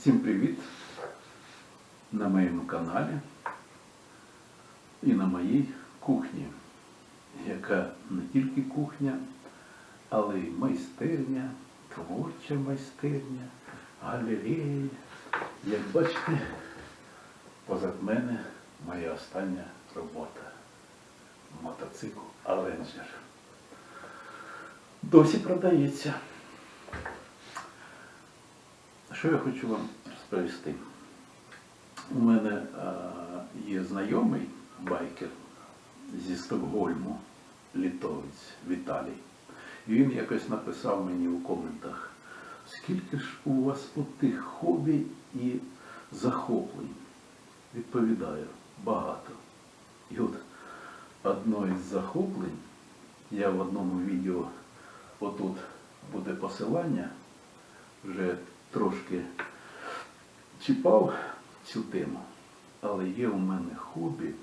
Всім привіт на моєму каналі і на моїй кухні, яка не тільки кухня, але й майстерня, творча майстерня, галерея. Як бачите, позад мене моя остання робота. Мотоцикл Авенджер. Досі продається. Що я хочу вам розповісти? У мене е, є знайомий байкер зі Стокгольму, літовець Віталій. І він якось написав мені у коментах, скільки ж у вас отих хобі і захоплень? Відповідаю, багато. І от одно із захоплень, я в одному відео, отут буде посилання, вже трошки чіпав цю тему, але є у мене хобі,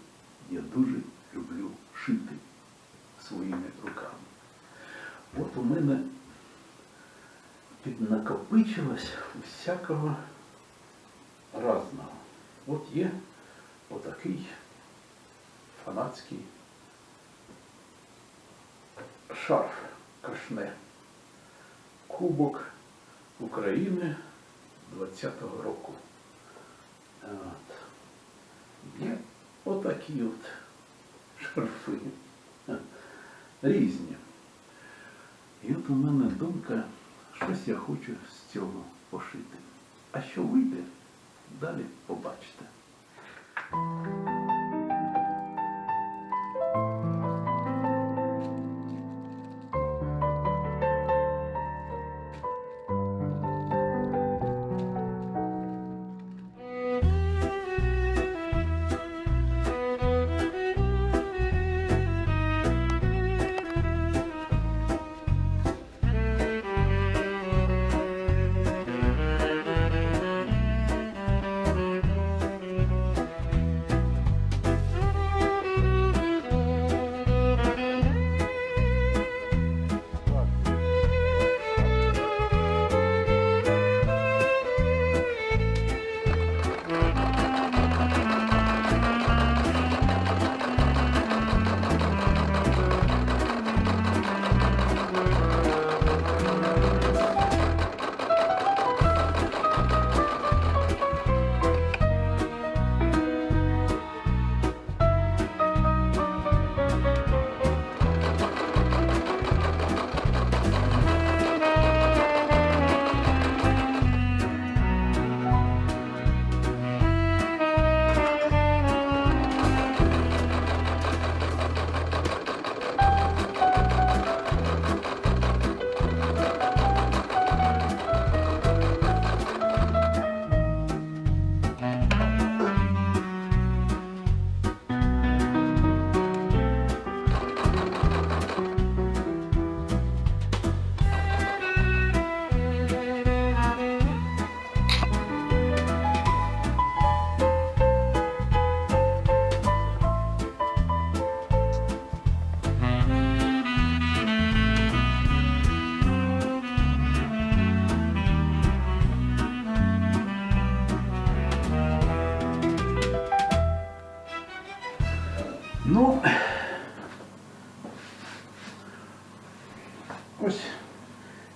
я дуже люблю шити своїми руками. От у мене піднакопичилось всякого разного. От є отакий фанатський шарф кашне. Кубок України 20-го року. От. Є отакі от шарфи. Різні. І от у мене думка, щось я хочу з цього пошити. А що вийде, далі побачите. Ну, ось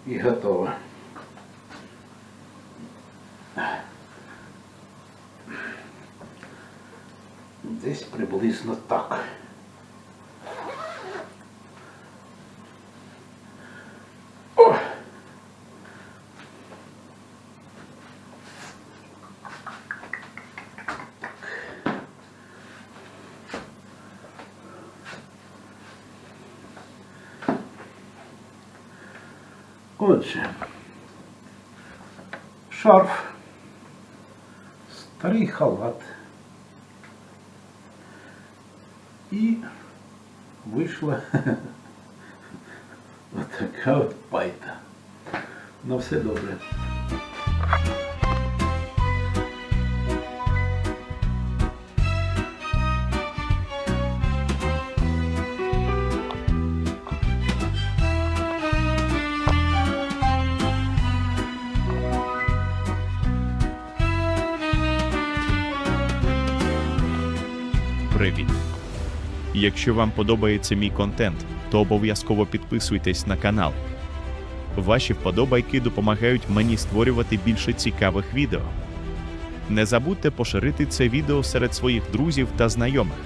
і готово. Десь приблизно так. Отже, шарф, старий халат. І вийшла отака от пайта. На все добре. Revit. Якщо вам подобається мій контент, то обов'язково підписуйтесь на канал. Ваші вподобайки допомагають мені створювати більше цікавих відео. Не забудьте поширити це відео серед своїх друзів та знайомих.